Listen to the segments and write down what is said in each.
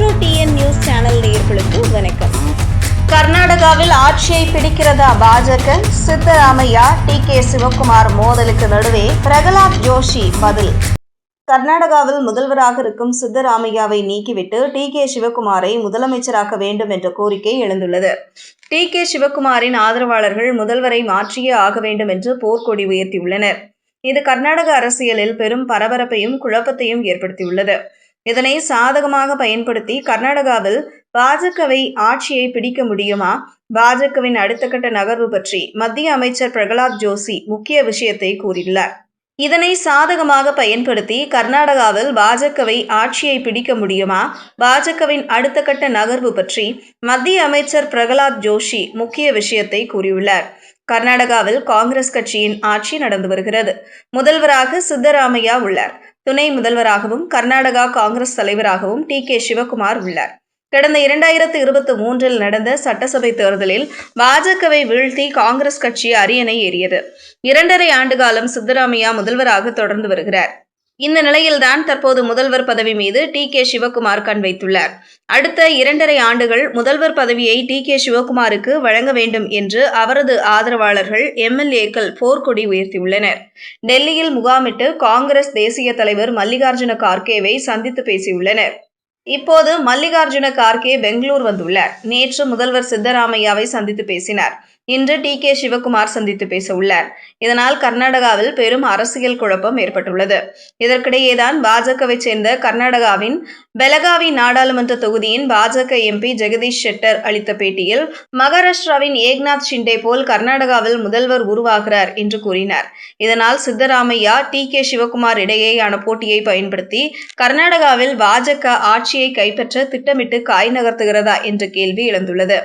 Metro TN news channel நேர்களுக்கு வணக்கம். கர்நாடகாவில் ஆட்சியை பிடிக்கிறதா பாஜக? சித்தராமையா டி கே சிவகுமார் மோதலுக்கு நடுவே பிரகலாத் ஜோஷி பதில். கர்நாடகாவில் முதல்வராக இருக்கும் சித்தராமையாவை நீக்கிவிட்டு டி கே சிவகுமாரை முதலமைச்சராக்க வேண்டும் என்ற கோரிக்கை எழுந்துள்ளது. டி கே சிவகுமாரின் ஆதரவாளர்கள் முதல்வரை மாற்றியே ஆக வேண்டும் என்று போர்க்கொடி உயர்த்தியுள்ளனர். இது கர்நாடக அரசியலில் பெரும் பரபரப்பையும் குழப்பத்தையும் ஏற்படுத்தியுள்ளது. இதனை சாதகமாக பயன்படுத்தி கர்நாடகாவில் பாஜகவை ஆட்சியை பிடிக்க முடியுமா? பாஜகவின் அடுத்த கட்ட நகர்வு பற்றி மத்திய அமைச்சர் பிரகலாத் ஜோஷி முக்கிய விஷயத்தை கூறியுள்ளார். இதனை சாதகமாக பயன்படுத்தி கர்நாடகாவில் பாஜகவை ஆட்சியை பிடிக்க முடியுமா? பாஜகவின் அடுத்த கட்ட நகர்வு பற்றி மத்திய அமைச்சர் பிரகலாத் ஜோஷி முக்கிய விஷயத்தை கூறியுள்ளார். கர்நாடகாவில் காங்கிரஸ் கட்சியின் ஆட்சி நடந்து வருகிறது. முதல்வராக சித்தராமையா உள்ளார். துணை முதல்வராகவும் கர்நாடகா காங்கிரஸ் தலைவராகவும் டி. கே. சிவகுமார் உள்ளார். கடந்த இரண்டாயிரத்து இருபத்தி மூன்றில் நடந்த சட்டசபை தேர்தலில் பாஜகவை வீழ்த்தி காங்கிரஸ் கட்சி அரியணை ஏறியது. இரண்டரை ஆண்டு காலம் சித்தராமையா முதல்வராக தொடர்ந்து வருகிறார். இந்த நிலையில்தான் தற்போது முதல்வர் பதவி மீது டி கே சிவகுமார் கண் வைத்துள்ளார். அடுத்த இரண்டரை ஆண்டுகள் முதல்வர் பதவியை டி கே சிவகுமாருக்கு வழங்க வேண்டும் என்று அவரது ஆதரவாளர்கள் எம்எல்ஏக்கள் போர்க்கொடி உயர்த்தியுள்ளனர். டெல்லியில் முகாமிட்டு காங்கிரஸ் தேசிய தலைவர் மல்லிகார்ஜுன கார்கேவை சந்தித்து பேசியுள்ளனர். இப்போது மல்லிகார்ஜுன கார்கே பெங்களூர் வந்துள்ளார். நேற்று முதல்வர் சித்தராமையாவை சந்தித்து பேசினார். இன்று டி கே சிவகுமார் சந்தித்து பேச உள்ளார் இதனால் கர்நாடகாவில் பெரும் அரசியல் குழப்பம் ஏற்பட்டுள்ளது. இதற்கிடையேதான் பாஜகவை சேர்ந்த கர்நாடகாவின் பெலகாவி நாடாளுமன்ற தொகுதியின் பாஜக எம்பி ஜெகதீஷ் ஷெட்டர் அளித்த பேட்டியில் மகாராஷ்டிராவின் ஏக்நாத் ஷிண்டே போல் கர்நாடகாவில் முதல்வர் உருவாகிறார் என்று கூறினார். இதனால் சித்தராமையா டி கே சிவகுமார் இடையேயான போட்டியை பயன்படுத்தி கர்நாடகாவில் பாஜக ஆட்சியை கைப்பற்ற திட்டமிட்டு காய் நகர்த்துகிறதா என்ற கேள்வி எழுந்துள்ளது.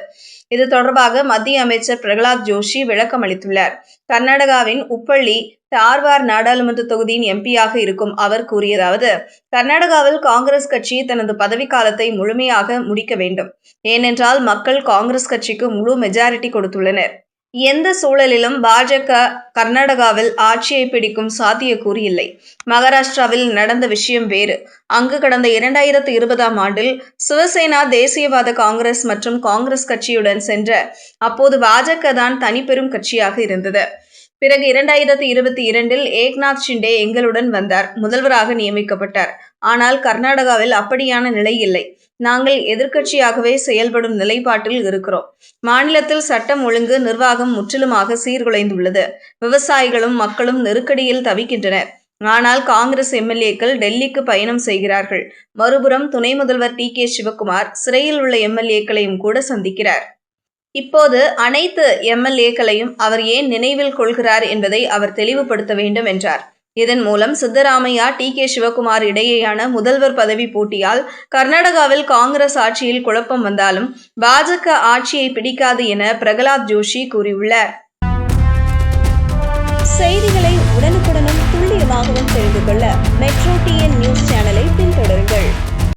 இது தொடர்பாக மத்திய அமைச்சர் பிரகலாத் ஜோஷி விளக்கம் அளித்துள்ளார். கர்நாடகாவின் உப்பள்ளி தார்வார் நாடாளுமன்ற தொகுதியின் எம்பியாக இருக்கும் அவர் கூறியதாவது கர்நாடகாவில் காங்கிரஸ் கட்சி தனது பதவிக்காலத்தை முழுமையாக முடிக்க வேண்டும். ஏனென்றால் மக்கள் காங்கிரஸ் கட்சிக்கு முழு மெஜாரிட்டி கொடுத்துள்ளனர். எந்த சூழலிலும் பாஜக கர்நாடகாவில் ஆட்சியை பிடிக்கும் சாத்தியக்கூறு இல்லை. மகாராஷ்டிராவில் நடந்த விஷயம் வேறு. அங்கு கடந்த இரண்டாயிரத்து இருபதாம் ஆண்டில் சிவசேனா தேசியவாத காங்கிரஸ் மற்றும் காங்கிரஸ் கட்சியுடன் சென்ற அப்போது பாஜக தான் தனிப்பெரும் கட்சியாக இருந்தது. பிறகு இரண்டாயிரத்தி இருபத்தி இரண்டில் ஏக்நாத் ஷிண்டே எங்களுடன் வந்தார். முதல்வராக நியமிக்கப்பட்டார். ஆனால் கர்நாடகாவில் அப்படியான நிலை இல்லை. நாங்கள் எதிர்க்கட்சியாகவே செயல்படும் நிலைப்பாட்டில் இருக்கிறோம். மாநிலத்தில் சட்டம் ஒழுங்கு நிர்வாகம் முற்றிலுமாக சீர்குலைந்துள்ளது. விவசாயிகளும் மக்களும் நெருக்கடியில் தவிக்கின்றனர். ஆனால் காங்கிரஸ் எம்எல்ஏக்கள் டெல்லிக்கு பயணம் செய்கிறார்கள். மறுபுறம் துணை முதல்வர் டி. கே. சிவகுமார் சிறையில் உள்ள எம்எல்ஏக்களையும் கூட சந்திக்கிறார். இப்போது அனைத்து எம்எல்ஏக்களையும் அவர் ஏன் நினைவில் கொள்கிறார் என்பதை அவர் தெளிவுபடுத்த வேண்டும் என்றார். இதன் மூலம் சித்தராமையா டி. கே. சிவகுமார் இடையேயான முதல்வர் பதவி போட்டியால் கர்நாடகாவில் காங்கிரஸ் ஆட்சியில் குழப்பம் வந்தாலும் பாஜக ஆட்சியை பிடிக்காது என பிரகலாத் ஜோஷி கூறியுள்ளார். செய்திகளை உடனுக்குடனும் துல்லியமாகவும் தெரிந்து கொள்ள மெட்ரோ டிஎன் நியூஸ் சேனலை பின்தொடருங்கள்.